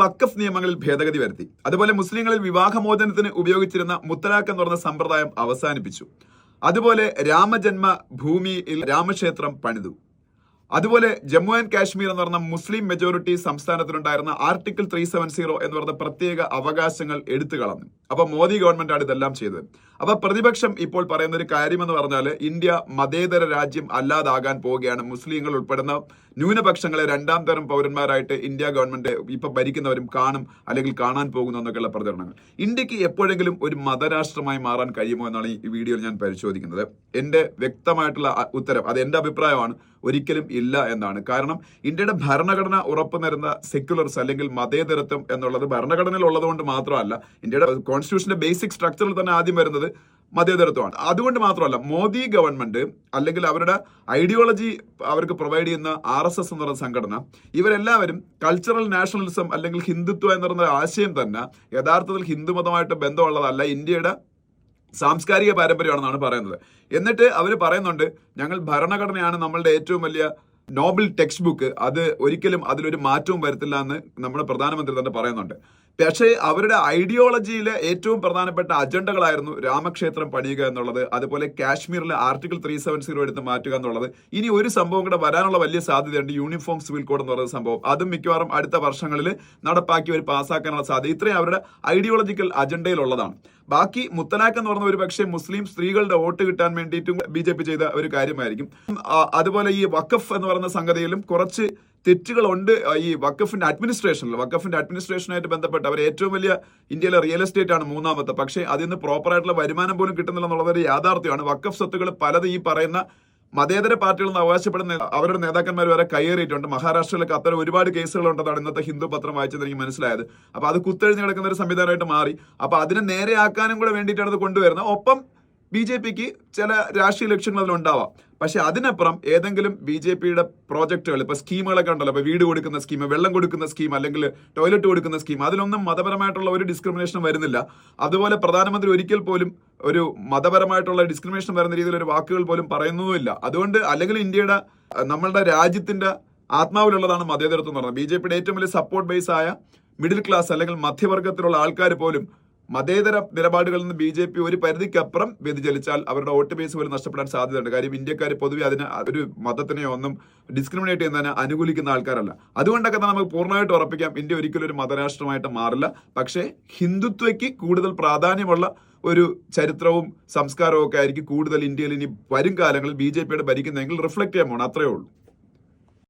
വക്കഫ് നിയമങ്ങളിൽ ഭേദഗതി വരുത്തി. അതുപോലെ മുസ്ലിങ്ങളിൽ വിവാഹമോചനത്തിന് ഉപയോഗിച്ചിരുന്ന മുത്തലാഖ് എന്ന് പറഞ്ഞ സമ്പ്രദായം അവസാനിപ്പിച്ചു. അതുപോലെ രാമജന്മ ഭൂമിയിൽ രാമക്ഷേത്രം പണിതു. അതുപോലെ ജമ്മു ആൻഡ് കാശ്മീർ എന്ന് പറഞ്ഞ മുസ്ലിം മെജോറിറ്റി സംസ്ഥാനത്തിനുണ്ടായിരുന്ന ആർട്ടിക്കിൾ ത്രീ സെവൻ സീറോ എന്ന് പറഞ്ഞ പ്രത്യേക അവകാശങ്ങൾ എടുത്തു കളഞ്ഞു അപ്പൊ മോദി ഗവൺമെന്റ് ആണ് ഇതെല്ലാം ചെയ്തത്. അപ്പൊ പ്രതിപക്ഷം ഇപ്പോൾ പറയുന്ന ഒരു കാര്യമെന്ന് പറഞ്ഞാൽ ഇന്ത്യ മതേതര രാജ്യം അല്ലാതാകാൻ പോവുകയാണ്. മുസ്ലിങ്ങൾ ഉൾപ്പെടുന്ന ന്യൂനപക്ഷങ്ങളെ രണ്ടാം തരം പൗരന്മാരായിട്ട് ഇന്ത്യ ഗവൺമെന്റ് ഇപ്പൊ ഭരിക്കുന്നവരും കാണും അല്ലെങ്കിൽ കാണാൻ പോകുന്നു എന്നൊക്കെയുള്ള പ്രചരണങ്ങൾ. ഇന്ത്യയ്ക്ക് എപ്പോഴെങ്കിലും ഒരു മതരാഷ്ട്രമായി മാറാൻ കഴിയുമോ എന്നാണ് ഈ വീഡിയോയിൽ ഞാൻ പരിശോധിക്കുന്നത്. എന്റെ വ്യക്തമായിട്ടുള്ള ഉത്തരം അത് എന്റെ അഭിപ്രായമാണ് ഒരിക്കലും ഇല്ല എന്നാണ്. കാരണം ഇന്ത്യയുടെ ഭരണഘടന ഉറപ്പു തരുന്ന സെക്യുലർസ് അല്ലെങ്കിൽ മതേതരത്വം എന്നുള്ളത് ഭരണഘടനയിൽ ഉള്ളതുകൊണ്ട് മാത്രമല്ല ഇന്ത്യയുടെ കോൺസ്റ്റിറ്റ്യൂഷന്റെ ബേസിക് സ്ട്രക്ചറിൽ തന്നെ ആദ്യം വരുന്നത് മതേതരത്വമാണ്. അതുകൊണ്ട് മാത്രമല്ല മോദി ഗവൺമെന്റ് അല്ലെങ്കിൽ അവരുടെ ഐഡിയോളജി അവർക്ക് പ്രൊവൈഡ് ചെയ്യുന്ന ആർ എസ് എസ് എന്ന് പറയുന്ന സംഘടന ഇവരെല്ലാവരും കൾച്ചറൽ നാഷണലിസം അല്ലെങ്കിൽ ഹിന്ദുത്വം എന്ന് പറയുന്ന ആശയം തന്നെ യഥാർത്ഥത്തിൽ ഹിന്ദുമതമായിട്ട് ബന്ധമുള്ളതല്ല ഇന്ത്യയുടെ സാംസ്കാരിക പാരമ്പര്യമാണെന്നാണ് പറയുന്നത്. എന്നിട്ട് അവർ പറയുന്നുണ്ട് ഞങ്ങൾ ഭരണഘടനയാണ് നമ്മളുടെ ഏറ്റവും വലിയ നോബൽ ടെക്സ്റ്റ് ബുക്ക് അത് ഒരിക്കലും അതിലൊരു മാറ്റവും വരുത്തില്ല എന്ന് നമ്മുടെ പ്രധാനമന്ത്രി തന്നെ പറയുന്നുണ്ട്. പക്ഷേ അവരുടെ ഐഡിയോളജിയിലെ ഏറ്റവും പ്രധാനപ്പെട്ട അജണ്ടകളായിരുന്നു രാമക്ഷേത്രം പണിയുക എന്നുള്ളത് അതുപോലെ കാശ്മീരിലെ ആർട്ടിക്കിൾ ത്രീ സെവൻ സീറോ എടുത്ത് മാറ്റുക എന്നുള്ളത്. ഇനി ഒരു സംഭവം കൂടെ വരാനുള്ള വലിയ സാധ്യതയുണ്ട് യൂണിഫോം സിവിൽ കോഡ് എന്ന് പറയുന്ന സംഭവം. അതും മിക്കവാറും അടുത്ത വർഷങ്ങളിൽ നടപ്പാക്കി അവർ പാസ്സാക്കാനുള്ള സാധ്യത. ഇത്രയും അവരുടെ ഐഡിയോളജിക്കൽ അജണ്ടയിലുള്ളതാണ് ബാക്കി മുത്തലാഖ് എന്ന് പറഞ്ഞ ഒരു പക്ഷേ മുസ്ലിം സ്ത്രീകളുടെ വോട്ട് കിട്ടാൻ വേണ്ടിയിട്ടും ബി ചെയ്ത ഒരു കാര്യമായിരിക്കും. അതുപോലെ ഈ വഖഫ് എന്ന് പറയുന്ന സംഗതിയിലും കുറച്ച് തെറ്റുകളുണ്ട് ഈ വഖഫിന്റെ അഡ്മിനിസ്ട്രേഷനിൽ വഖഫിന്റെ അഡ്മിനിസ്ട്രേഷനായിട്ട് ബന്ധപ്പെട്ട് അവർ ഏറ്റവും വലിയ ഇന്ത്യയിലെ റിയൽ എസ്റ്റേറ്റ് ആണ് മൂന്നാമത്തെ. പക്ഷേ അതിൽ നിന്ന് പ്രോപ്പറായിട്ടുള്ള വരുമാനം പോലും കിട്ടുന്നില്ല എന്നുള്ളത് ഒരു യാഥാർത്ഥ്യമാണ്. വഖഫ് സ്വത്തുകൾ പലത് ഈ പറയുന്ന മതേതര പാർട്ടികൾ നിന്ന് അവകാശപ്പെടുന്ന അവരുടെ നേതാക്കന്മാർ വരെ കയ്യേറിയിട്ടുണ്ട്. മഹാരാഷ്ട്രയിലൊക്കെ അത്തരം ഒരുപാട് കേസുകളുണ്ടെന്നാണ് ഇന്നത്തെ ഹിന്ദു പത്രം വായിച്ചത് എനിക്ക് മനസ്സിലായത്. അപ്പൊ അത് കുത്തഴിഞ്ഞ് കിടക്കുന്ന ഒരു സംവിധാനമായിട്ട് മാറി. അപ്പൊ അതിനെ നേരെയാക്കാനും കൂടെ വേണ്ടിയിട്ടാണ് ഇത് കൊണ്ടുവരുന്നത്. ഒപ്പം ബി ജെ പിക്ക് ചില രാഷ്ട്രീയ ലക്ഷ്യങ്ങൾ അതിലുണ്ടാവാം. പക്ഷെ അതിനപ്പുറം ഏതെങ്കിലും ബി ജെ പിയുടെ പ്രോജക്റ്റുകൾ ഇപ്പൊ സ്കീമുകളൊക്കെ ഉണ്ടല്ലോ ഇപ്പൊ വീട് കൊടുക്കുന്ന സ്കീം വെള്ളം കൊടുക്കുന്ന സ്കീം അല്ലെങ്കിൽ ടോയ്ലറ്റ് കൊടുക്കുന്ന സ്കീം അതിലൊന്നും മതപരമായിട്ടുള്ള ഒരു ഡിസ്ക്രിമിനേഷൻ വരുന്നില്ല. അതുപോലെ പ്രധാനമന്ത്രി ഒരിക്കൽ പോലും ഒരു മതപരമായിട്ടുള്ള ഡിസ്ക്രിമിനേഷൻ വരുന്ന രീതിയിൽ ഒരു വാക്കുകൾ പോലും പറയുന്നതുമില്ല അതുകൊണ്ട് അല്ലെങ്കിൽ ഇന്ത്യയുടെ നമ്മളുടെ രാജ്യത്തിന്റെ ആത്മാവിലുള്ളതാണ് മതേതരത്വം എന്ന് പറയുന്നത് ബി ജെ പിയുടെ ഏറ്റവും വലിയ സപ്പോർട്ട് ബേസ് ആയ മിഡിൽ ക്ലാസ് അല്ലെങ്കിൽ മധ്യവർഗത്തിലുള്ള ആൾക്കാർ പോലും മതേതര നിലപാടുകളിൽ നിന്ന് ബി ജെ പി ഒരു പരിധിക്കപ്പുറം വ്യതിചലിച്ചാൽ അവരുടെ വോട്ട് ബേസ് പോലും നഷ്ടപ്പെടാൻ സാധ്യതയുണ്ട്. കാര്യം ഇന്ത്യക്കാർ പൊതുവെ അതിന് ഒരു മതത്തിനെയോ ഒന്നും ഡിസ്ക്രിമിനേറ്റ് ചെയ്യുന്നതിനെ അനുകൂലിക്കുന്ന ആൾക്കാരല്ല. അതുകൊണ്ടൊക്കെ തന്നെ നമുക്ക് പൂർണമായിട്ട് ഉറപ്പിക്കാം ഇന്ത്യ ഒരിക്കലും ഒരു മതരാഷ്ട്രമായിട്ട് മാറില്ല. പക്ഷേ ഹിന്ദുത്വയ്ക്ക് കൂടുതൽ പ്രാധാന്യമുള്ള ഒരു ചരിത്രവും സംസ്കാരവും ഒക്കെ ആയിരിക്കും കൂടുതൽ ഇന്ത്യയിൽ ഇനി വരും കാലങ്ങളിൽ ബി ജെ പിയുടെ ഭരിക്കുന്നതെങ്കിൽ റിഫ്ലക്ട് ചെയ്യാൻ പോകണം അത്രയേ ഉള്ളൂ.